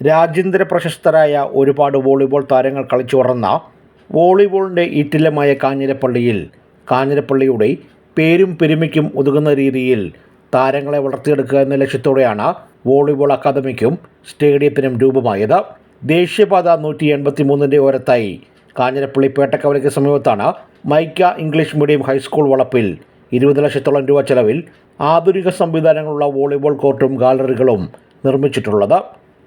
രാജ്യാന്തര പ്രശസ്തരായ ഒരുപാട് വോളിബോൾ താരങ്ങൾ കളിച്ചു വളർന്ന വോളിബോളിന്റെ ഈറ്റില്ലമായ കാഞ്ഞിരപ്പള്ളിയിൽ കാഞ്ഞിരപ്പള്ളിയുടെ പേരും പെരുമയ്ക്കും ഒതുങ്ങുന്ന രീതിയിൽ താരങ്ങളെ വളർത്തിയെടുക്കുക എന്ന ലക്ഷ്യത്തോടെയാണ് വോളിബോൾ അക്കാദമിക്കും സ്റ്റേഡിയത്തിനും രൂപമായത്. ദേശീയപാത നൂറ്റി എൺപത്തി മൂന്നിന്റെ ഓരത്തായി കാഞ്ഞിരപ്പള്ളി പേട്ടക്കവലയ്ക്ക് സമീപത്താണ് മൈക്ക ഇംഗ്ലീഷ് മീഡിയം ഹൈസ്കൂൾ വളപ്പിൽ ഇരുപത് ലക്ഷത്തോളം രൂപ ചെലവിൽ ആധുനിക സംവിധാനങ്ങളുള്ള വോളിബോൾ കോർട്ടും ഗാലറികളും നിർമ്മിച്ചിട്ടുള്ളത്.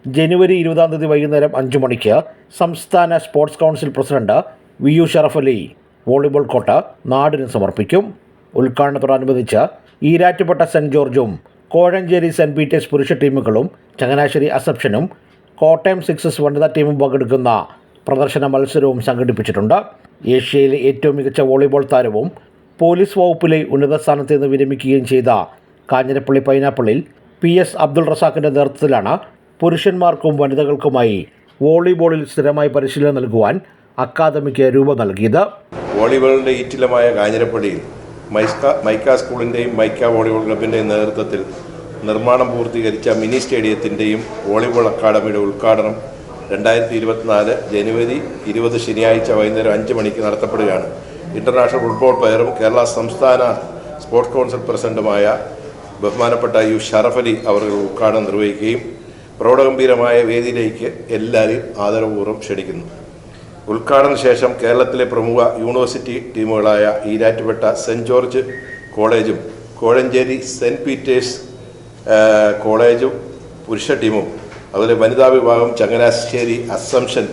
ജനുവരി ഇരുപതാം തീയതി വൈകുന്നേരം അഞ്ചു മണിക്ക് സംസ്ഥാന sports council president V U Sharaf Ali volleyball കോട്ട നാടിന് സമർപ്പിക്കും. ഉദ്ഘാടനത്തോടനുബന്ധിച്ച് ഈരാറ്റുപെട്ട സെന്റ് ജോർജും കോഴഞ്ചേരി സെന്റ് പീറ്റേഴ്സ് പുരുഷ ടീമുകളും ചങ്ങനാശ്ശേരി അസപ്ഷനും കോട്ടയം സിക്സസ് വനിതാ ടീമും പങ്കെടുക്കുന്ന പ്രദർശന മത്സരവും സംഘടിപ്പിച്ചിട്ടുണ്ട്. ഏഷ്യയിലെ ഏറ്റവും മികച്ച വോളിബോൾ താരവും പോലീസ് വകുപ്പിലെ ഉന്നത സ്ഥാനത്ത് നിന്ന് വിരമിക്കുകയും ചെയ്ത കാഞ്ഞിരപ്പള്ളി പൈനാപ്പിളിൽ പി എസ് അബ്ദുൾ റസാഖിന്റെ നേതൃത്വത്തിലാണ് പുരുഷന്മാർക്കും വനിതകൾക്കുമായി വോളിബോളിൽ സ്ഥിരമായി പരിശീലനം നൽകുവാൻ അക്കാദമിക്ക് രൂപം നൽകിയത്. വോളിബോളിന്റെ ഈറ്റിലമായ കാഞ്ഞിരപ്പള്ളിയിൽ മൈസ്ക മൈക്ക സ്കൂളിന്റെയും മൈക്ക വോളിബോൾ ക്ലബിന്റെയും നേതൃത്വത്തിൽ നിർമ്മാണം പൂർത്തീകരിച്ച മിനി സ്റ്റേഡിയത്തിന്റെയും വോളിബോൾ അക്കാദമിയുടെ ഉദ്ഘാടനം രണ്ടായിരത്തി ഇരുപത്തിനാല് ജനുവരി ഇരുപത് ശനിയാഴ്ച വൈകുന്നേരം അഞ്ച് മണിക്ക് നടത്തപ്പെടുകയാണ്. ഇന്റർനാഷണൽ ഫുട്ബോൾ പ്ലെയറും കേരള സംസ്ഥാന സ്പോർട്സ് കൗൺസിൽ പ്രസിഡന്റുമായ ബഹുമാനപ്പെട്ട യു ഷറഫലി അവർ ഉദ്ഘാടനം നിർവഹിക്കുകയും പ്രൗഢഗംഭീരമായ വേദിയിലേക്ക് എല്ലാവരെയും ആദരപൂർവം ക്ഷണിക്കുന്നു. ഉദ്ഘാടന ശേഷം കേരളത്തിലെ പ്രമുഖ യൂണിവേഴ്സിറ്റി ടീമുകളായ ഈരാറ്റുപെട്ട സെന്റ് ജോർജ് കോളേജും കോഴഞ്ചേരി സെന്റ് പീറ്റേഴ്സ് കോളേജും പുരുഷ ടീമും അതുപോലെ വനിതാ വിഭാഗം ചങ്ങനാശ്ശേരി അസംഷൻ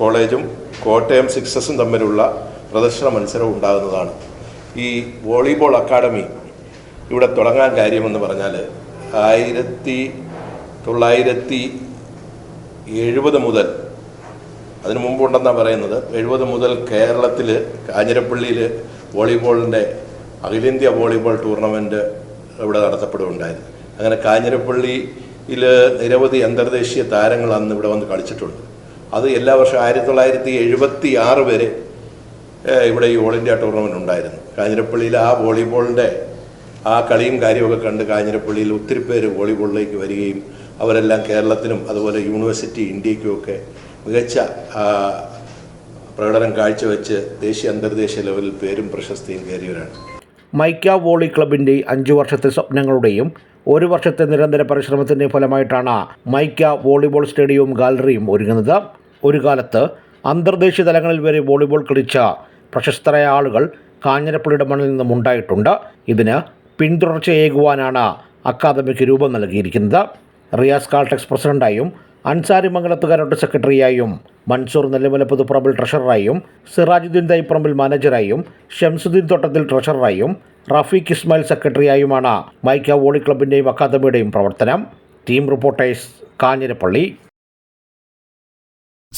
കോളേജും കോട്ടയം സിക്സസും തമ്മിലുള്ള പ്രദർശന മത്സരം ഉണ്ടാകുന്നതാണ്. ഈ വോളിബോൾ അക്കാഡമി ഇവിടെ തുടങ്ങാൻ കാര്യമെന്ന് പറഞ്ഞാൽ ആയിരത്തി തൊള്ളായിരത്തി എഴുപത് മുതൽ അതിനു മുമ്പുണ്ടെന്നാണ് പറയുന്നത് എഴുപത് മുതൽ കേരളത്തിൽ കാഞ്ഞിരപ്പള്ളിയിൽ വോളിബോളിന്റെ അഖിലേന്ത്യാ വോളിബോൾ ടൂർണമെന്റ് ഇവിടെ നടത്തപ്പെടുകയുണ്ടായിരുന്നു അങ്ങനെ കാഞ്ഞിരപ്പള്ളിയിൽ നിരവധി അന്തർദേശീയ താരങ്ങൾ അന്ന് ഇവിടെ വന്ന് കളിച്ചിട്ടുണ്ട്. അത് എല്ലാ വർഷവും ആയിരത്തി തൊള്ളായിരത്തി എഴുപത്തി ആറ് വരെ ഇവിടെ ഈ ഓൾ ഇന്ത്യ ടൂർണമെന്റ് ഉണ്ടായിരുന്നു. കാഞ്ഞിരപ്പള്ളിയിൽ ആ വോളിബോളിന്റെ ആ കളിയും കാര്യമൊക്കെ കണ്ട് കാഞ്ഞിരപ്പള്ളിയിൽ ഒത്തിരി പേര് വോളിബോളിലേക്ക് വരികയും അവരെല്ലാം കേരളത്തിനും അതുപോലെ യൂണിവേഴ്സിറ്റി ഇന്ത്യക്കുമൊക്കെ മികച്ച പ്രകടനം കാഴ്ചവെച്ച് ദേശീയ അന്തർദേശീയ ലെവലിൽ പേരും പ്രശസ്തിയും കയറിയവരാണ്. മൈക്ക വോളി ക്ലബിന്റെ അഞ്ചു വർഷത്തെ സ്വപ്നങ്ങളുടെയും ഒരു വർഷത്തെ നിരന്തര പരിശ്രമത്തിന്റെ ഫലമായിട്ടാണ് മൈക്ക വോളിബോൾ സ്റ്റേഡിയവും ഗാലറിയും ഒരുങ്ങുന്നത്. ഒരു കാലത്ത് അന്തർദേശീയ തലങ്ങളിൽ വരെ വോളിബോൾ കളിച്ച പ്രശസ്തരായ ആളുകൾ കാഞ്ഞിരപ്പള്ളിയുടെ മണ്ണിൽ നിന്നും ഉണ്ടായിട്ടുണ്ട്. ഇതിന് പിന്തുടർച്ചയേകുവാനാണ് അക്കാദമിക്ക് രൂപം നൽകിയിരിക്കുന്നത്. റിയാസ് കാൾടെക്സ് പ്രസിഡന്റായും അൻസാരി മംഗലത്തുകാരോട്ട് സെക്രട്ടറിയായും മൻസൂർ നെല്ലിമല പറമ്പിൽ ട്രഷററായും സിറാജുദ്ദീൻ തൈപ്പറമ്പിൽ മാനേജറായും ഷംസുദ്ദീൻ തോട്ടത്തിൽ ട്രഷററായും റഫീഖ് ഇസ്മായിൽ സെക്രട്ടറിയായുമാണ് മൈക്ക വോളി ക്ലബിന്റെയും അക്കാദമിയുടെയും പ്രവർത്തനം. Team reporters Kanjirappally.